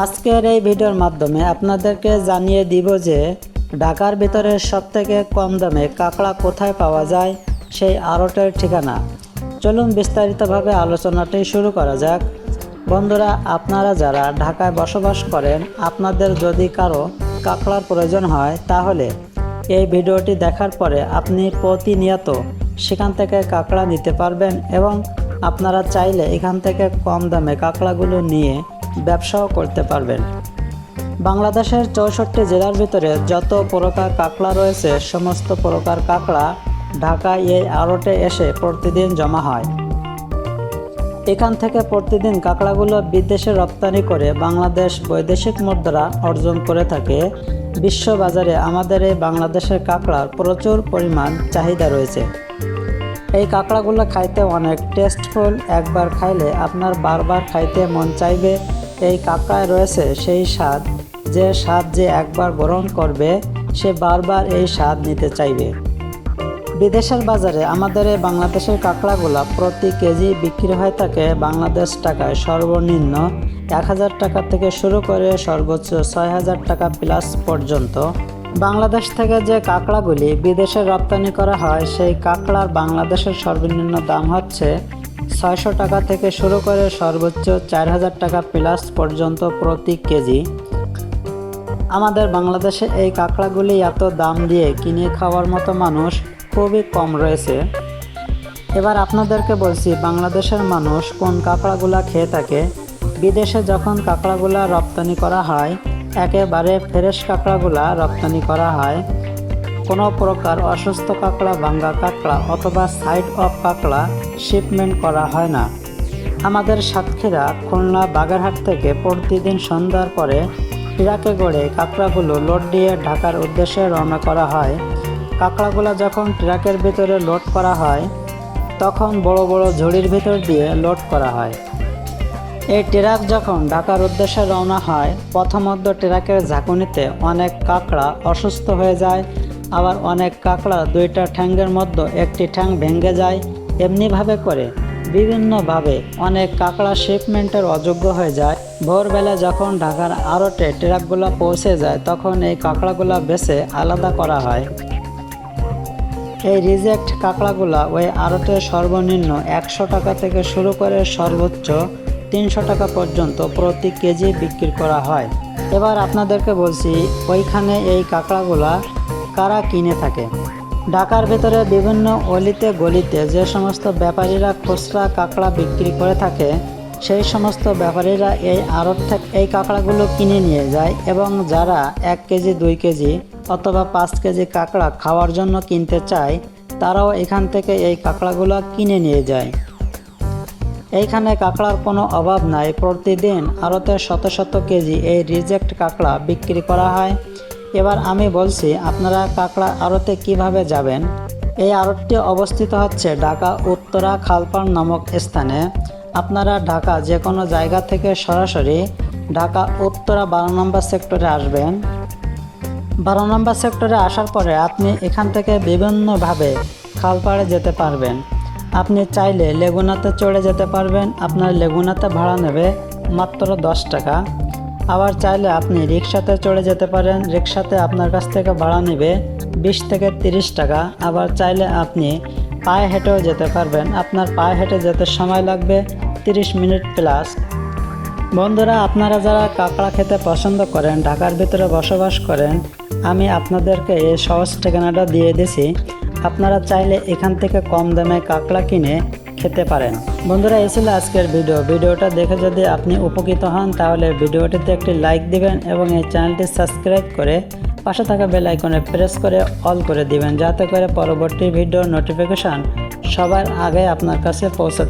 আজকের এই ভিডিওর মাধ্যমে আপনাদেরকে জানিয়ে দিব যে ঢাকার ভিতরে সবথেকে কম দামে কাঁকড়া কোথায় পাওয়া যায় সেই আড়টের ঠিকানা। চলুন বিস্তারিতভাবে আলোচনাটি শুরু করা যাক। বন্ধুরা, আপনারা যারা ঢাকায় বসবাস করেন, আপনাদের যদি কারও কাঁকড়ার প্রয়োজন হয়, তাহলে এই ভিডিওটি দেখার পরে আপনি প্রতিনিয়ত সেখান থেকে কাঁকড়া নিতে পারবেন এবং আপনারা চাইলে এখান থেকে কম দামে কাঁকড়াগুলো নিয়ে ব্যবসাও করতে পারবেন। বাংলাদেশের চৌষট্টি জেলার ভিতরে যত প্রকার কাঁকড়া রয়েছে, সমস্ত প্রকার কাঁকড়া ঢাকা এই আড়টে এসে প্রতিদিন জমা হয়। এখান থেকে প্রতিদিন কাঁকড়াগুলো বিদেশে রপ্তানি করে বাংলাদেশ বৈদেশিক মুদ্রা অর্জন করে থাকে। বিশ্ববাজারে আমাদের এই বাংলাদেশের কাঁকড়ার প্রচুর পরিমাণ চাহিদা রয়েছে। এই কাঁকড়াগুলো খাইতে অনেক টেস্টফুল একবার খাইলে আপনার বারবার খাইতে মন চাইবে। এই কাঁকড়ায় রয়েছে সেই স্বাদ, যে স্বাদ যে একবার গ্রহণ করবে, সে বারবার এই স্বাদ নিতে চাইবে। বিদেশের বাজারে আমাদের এই বাংলাদেশের কাঁকড়াগুলো প্রতি কেজি বিক্রি হয়ে থাকে বাংলাদেশ টাকায় সর্বনিম্ন এক হাজার টাকা থেকে শুরু করে সর্বোচ্চ ছয় হাজার টাকা প্লাস পর্যন্ত। বাংলাদেশ থেকে যে কাঁকড়াগুলি বিদেশে রপ্তানি করা হয়, সেই কাঁকড়ার বাংলাদেশের সর্বনিম্ন দাম হচ্ছে ছয়শো টাকা থেকে শুরু করে সর্বোচ্চ চার হাজার টাকা প্লাস পর্যন্ত প্রতি কেজি। আমাদের বাংলাদেশে এই কাঁকড়াগুলি এত দাম দিয়ে কিনে খাওয়ার মতো মানুষ খুবই কম রয়েছে। এবার আপনাদেরকে বলছি, বাংলাদেশের মানুষ কোন কাঁকড়াগুলা খেয়ে থাকে? বিদেশে যখন কাঁকড়াগুলা রপ্তানি করা হয়, একেবারে ফ্রেশ কাঁকড়াগুলা রপ্তানি করা হয় কোনো প্রকার অসুস্থ কাঁকড়া, ভাঙ্গা কাঁকড়া অথবা সাইড অফ কাঁকড়া শিপমেন্ট করা হয় না। আমাদের সাতক্ষীরা খুলনা বাগেরহাট থেকে প্রতিদিন সন্ধ্যার পরে ট্রাকে গড়ে কাঁকড়াগুলো লোড দিয়ে ঢাকার উদ্দেশ্যে রওনা করা হয়। কাঁকড়াগুলো যখন ট্রাকের ভিতরে লোড করা হয়, তখন বড় বড় ঝুড়ির ভিতর দিয়ে লোড করা হয়। এই ট্রাক যখন ঢাকার উদ্দেশ্যে রওনা হয়, প্রথমত ট্রাকের ঝাঁকুনিতে অনেক কাঁকড়া অসুস্থ হয়ে যায় আবার অনেক কাঁকড়া দুইটা ঠ্যাঙ্গের মধ্যে একটি ঠ্যাং ভেঙে যায়, এমনিভাবে করে। বিভিন্নভাবে অনেক কাঁকড়া শিপমেন্টের অযোগ্য হয়ে যায়। ভোরবেলা যখন ঢাকার আড়টে ট্রাকগুলো পৌঁছে যায়, তখন এই কাঁকড়াগুলো বেছে আলাদা করা হয়। এই রিজেক্ট কাঁকড়াগুলা ওই আড়তে সর্বনিম্ন একশো টাকা থেকে শুরু করে সর্বোচ্চ তিনশো টাকা পর্যন্ত প্রতি কেজি বিক্রি করা হয়। এবার আপনাদেরকে বলছি, ওইখানে এই কাঁকড়াগুলা কারা কিনে থাকে। ঢাকার ভিতরে বিভিন্ন অলিতে গলিতে যে সমস্ত ব্যাপারীরা খুচরা কাঁকড়া বিক্রি করে থাকে, সেই সমস্ত ব্যাপারীরা এই আড়ত থেকে এই কাঁকড়াগুলো কিনে নিয়ে যায় এবং যারা এক কেজি, দুই কেজি অথবা পাঁচ কেজি কাঁকড়া খাওয়ার জন্য কিনতে চায়, তারাও এখান থেকে এই কাঁকড়াগুলো কিনে নিয়ে যায়। এইখানে কাঁকড়ার কোনো অভাব নাই। প্রতিদিন আড়তে শত শত কেজি এই রিজেক্ট কাঁকড়া বিক্রি করা হয়। এবার আমি বলছি, আপনারা কাঁকড়া আড়তে কীভাবে যাবেন? এই আড়তটি অবস্থিত হচ্ছে ঢাকা, উত্তরা, খালপাড় নামক স্থানে। আপনারা ঢাকা যে কোনো জায়গা থেকে সরাসরি ঢাকা, উত্তরা, বারো নম্বর সেক্টরে আসবেন। বারো নম্বর সেক্টরে আসার পরে আপনি এখান থেকে বিভিন্নভাবে খালপাড়ে যেতে পারবেন। আপনি চাইলে লেগুনাতে চড়ে যেতে পারবেন। আপনার লেগুনাতে ভাড়া নেবে মাত্র দশ টাকা। আবার চাইলে আপনি রিক্সাতে চড়ে যেতে পারেন। রিক্সাতে আপনার কাছ থেকে ভাড়া নেবে বিশ থেকে তিরিশ টাকা। আবার চাইলে আপনি পায়ে হেঁটেও যেতে পারবেন। আপনার পায়ে হেঁটে যেতে সময় লাগবে তিরিশ মিনিট প্লাস। বন্ধুরা, আপনারা যারা কাঁকড়া খেতে পছন্দ করেন, ঢাকার ভিতরে বসবাস করেন, আমি আপনাদেরকে এই সহজ ঠিকানাটা দিয়ে দিছি। আপনারা চাইলে এখান থেকে কম দামে কাঁকড়া কিনে খেতে পারেন। বন্ধুরা, এই ছিল আজকের ভিডিও। ভিডিওটা দেখে যদি আপনি উপকৃত হন, তাহলে ভিডিওটিতে একটি লাইক দিবেন এবং এই চ্যানেলটি সাবস্ক্রাইব করে পাশে থাকা বেল আইকনে প্রেস করে অল করে দিবেন, যাতে করে পরবর্তী ভিডিওর নোটিফিকেশান সবার আগে আপনার কাছে পৌঁছাতে